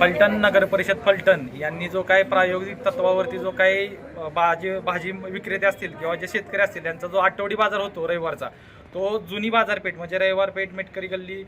फलटण नगर परिषद फलटण यांनी जो काय प्रायोगिक तत्वावरती जो काही भाजी भाजी विक्रेते असतील किंवा जे शेतकरी असतील त्यांचा जो आठवडी बाजार होतो रविवारचा तो जुनी बाजारपेठ म्हणजे रविवार पेठ मेटकरी गल्ली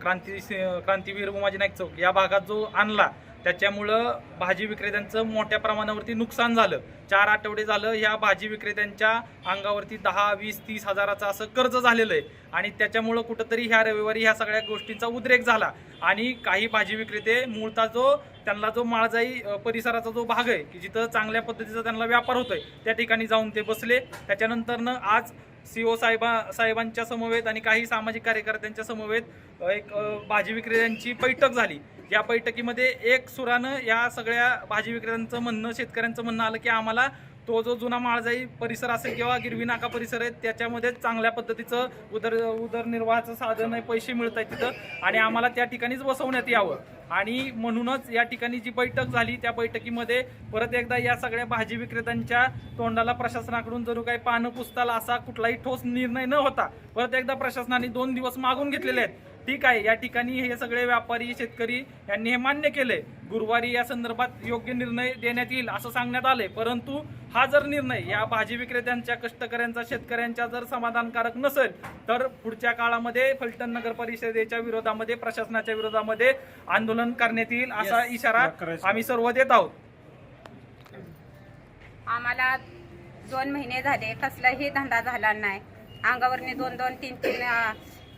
क्रांती क्रांतीवीर उमाजी नाईक चौक या भागात जो आणला त्याच्यामुळं भाजी विक्रेत्यांचं मोठ्या प्रमाणावरती नुकसान झालं. चार आठवडे झालं ह्या भाजी विक्रेत्यांच्या अंगावरती दहा वीस तीस हजाराचं असं कर्ज झालेलं आहे. आणि त्याच्यामुळं कुठंतरी ह्या रविवारी ह्या सगळ्या गोष्टींचा उद्रेक झाला. आणि काही भाजी विक्रेते मूळतः जो त्यांना जो माळजाई परिसराचा जो भाग आहे की जिथं चांगल्या पद्धतीचा त्यांना व्यापार होतोय त्या ठिकाणी जाऊन ते बसले. त्याच्यानंतरनं आज सीओ साहेबा साहेबांच्या समवेत आणि काही सामाजिक कार्यकर्त्यांच्या समवेत एक भाजी विक्रेत्यांची बैठक झाली. या बैठकीमध्ये एक सुरानं या सगळ्या भाजी विक्रेत्यांचं म्हणणं शेतकऱ्यांचं म्हणणं आलं की आम्हाला तो जो जुना माळजाई परिसर असेल किंवा गिरवी नाका परिसर आहे त्याच्यामध्ये चांगल्या पद्धतीचं उदर उदरनिर्वाहाचं साधन आहे पैसे मिळत आहेत तिथं. आणि आम्हाला त्या ठिकाणीच बसवण्यात यावं. आणि म्हणूनच या ठिकाणी जी बैठक झाली त्या बैठकीमध्ये परत एकदा या सगळ्या भाजी विक्रेत्यांच्या तोंडाला प्रशासनाकडून जरू काही पानं पुसताल असा कुठलाही ठोस निर्णय न होता परत एकदा प्रशासनाने दोन दिवस मागून घेतलेले आहेत. ठीक आहे. या ठिकाणी हे सगळे व्यापारी शेतकरी यांनी हे मान्य केलंय गुरुवारी या संदर्भात योग्य निर्णय देण्यात येईल असं सांगण्यात आलंय. परंतु हा जर निर्णय या भाजी विक्रेत्यांच्या कष्टकऱ्यांचा शेतकऱ्यांच्या जर समाधानकारक नसेल तर पुढच्या काळामध्ये फलटण नगर परिषदेच्या विरोधामध्ये प्रशासनाच्या विरोधामध्ये आंदोलन करण्यात येईल असा इशारा आम्ही सर्व देत आहोत. आम्हाला दोन महिने झाले. कसलाही धंदा झाला नाही. अंगावरनी दोन दोन तीन तीन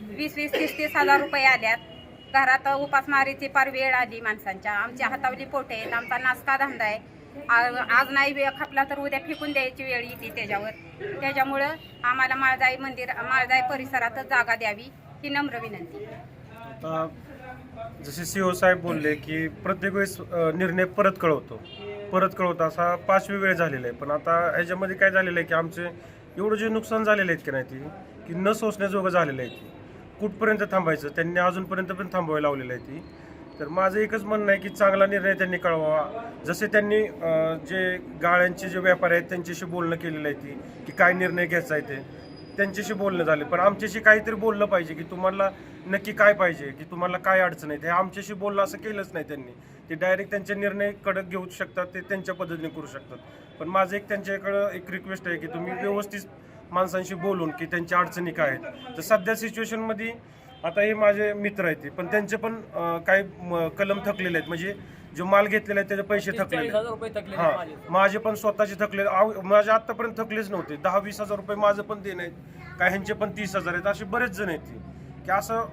वीस वीस तीस तीस हजार रुपये आल्यात. घरात उपासमारीची फार वेळ आली माणसांच्या. आमच्या हातावली पोटे आहेत आमचा नाश्ता धंदा आहे. आ- आज नाही वेळ खपला तर उद्या फेकून द्यायची वेळ येते त्याच्यावर. त्याच्यामुळं आम्हाला माळजाई मंदिर माळजाई परिसरातच जागा द्यावी ही नम्र विनंती. जसे सीओ साहेब बोलले की प्रत्येक वेळेस निर्णय परत कळवतो. परत कळवतो असा पाचवी वेळ झालेला आहे. पण आता ह्याच्यामध्ये काय झालेलं आहे की आमचे एवढं जे नुकसान झालेलं आहेत की नाही ती की न सोसण्याजोगं झालेलं आहे ती. कुठपर्यंत थांबायचं? त्यांनी अजूनपर्यंत पण थांबवायला लावलेलं आहे ती. तर माझं एकच म्हणणं आहे की चांगला निर्णय त्यांनी कळवावा जसे त्यांनी जे गाळ्यांचे जे व्यापारी आहेत त्यांच्याशी बोलणं केलेलं आहे ती की काय निर्णय घ्यायचा आहे ते. त्यांच्याशी बोलणं झाले. पण आमच्याशी काहीतरी बोललं पाहिजे की तुम्हाला नक्की काय पाहिजे की तुम्हाला काय अडचण आहे? ते आमच्याशी बोललं असं केलंच नाही त्यांनी. ते डायरेक्ट त्यांचे निर्णय कडक घेऊ शकतात ते त्यांच्या पद्धतीने करू शकतात. पण माझं एक त्यांच्याकडं एक रिक्वेस्ट आहे की तुम्ही व्यवस्थित माणसांशी बोलून की त्यांच्या अडचणी काय आहेत. तर सध्या सिच्युएशनमध्ये आता हे माझे मित्र आहेत ते, पण त्यांचे पण काही कलम थकलेले आहेत. म्हणजे जो माल घेतलेला आहे त्याचे पैसे थकलेले हा. माझे पण स्वतःचे थकले माझे आतापर्यंत थकलेच नव्हते. दहा वीस हजार रुपये माझं पण देणं आहेत. काय ह्यांचे पण तीस हजार आहेत. असे बरेच जण आहेत. की असं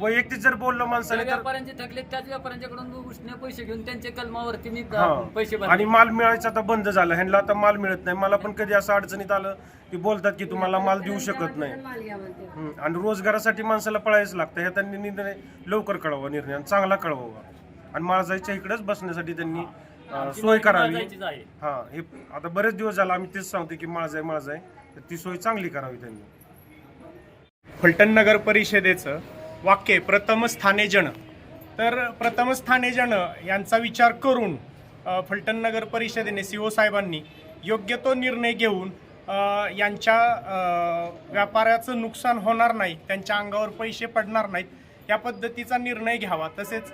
वैयक्तिक जर बोललं माणसाने तर व्यापाऱ्यांचे थकले त्याच व्यापाऱ्यांच्याकडून उसने पैसे घेऊन त्यांच्या कलमावरती मी हा. पैसे भरले. आणि माल मिळायचा आता बंद झाला. ह्यांना आता माल मिळत नाही. मला पण कधी असं अडचणीत आलं की बोलतात की तुम्हाला माल देऊ शकत नाही. हम्म. आणि रोजगारासाठी माणसाला पळायचं लागतं. ह्या त्यांनी निर्णय लवकर कळवा निर्णय आणि चांगला कळवावा. आणि माळजाईच्या इकडेच बसण्यासाठी त्यांनी अं, सोय करावी. आहे. हा. हे आता बरेच दिवस झाला आम्ही तेच सांगतो की माझं आहे माझं आहे तर ती सोय चांगली करावी त्यांनी. फलटण नगर परिषदेचं वाक्य प्रथम स्थाने जन तर प्रथम स्थाने जन यांचा विचार करून फलटण नगर परिषदेने सी ओ साहेबांनी योग्य तो निर्णय घेऊन यांच्या व्यापाराचं नुकसान होणार नाही त्यांच्या अंगावर पैसे पडणार नाहीत या पद्धतीचा निर्णय घ्यावा. तसेच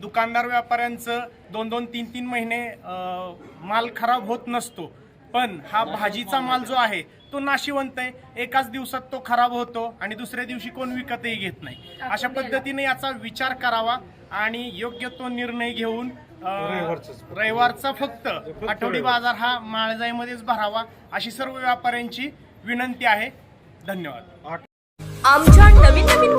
दुकानदार व्यापाऱ्यांचं दोन दोन तीन तीन महिने माल खराब होत नसतो पण हा भाजीचा माल जो आहे तो नाशिवंत आहे. एकाच दिवसात तो खराब होतो आणि दुसऱ्या दिवशी कोण विकतही घेत नाही. अशा पद्धतीने याचा विचार करावा आणि योग्य तो निर्णय घेऊन रविवारचा फक्त आठवडी बाजार हा माळजाईमध्येच भरावा अशी सर्व व्यापाऱ्यांची विनंती आहे. धन्यवाद. आमच्या नवीन नवीन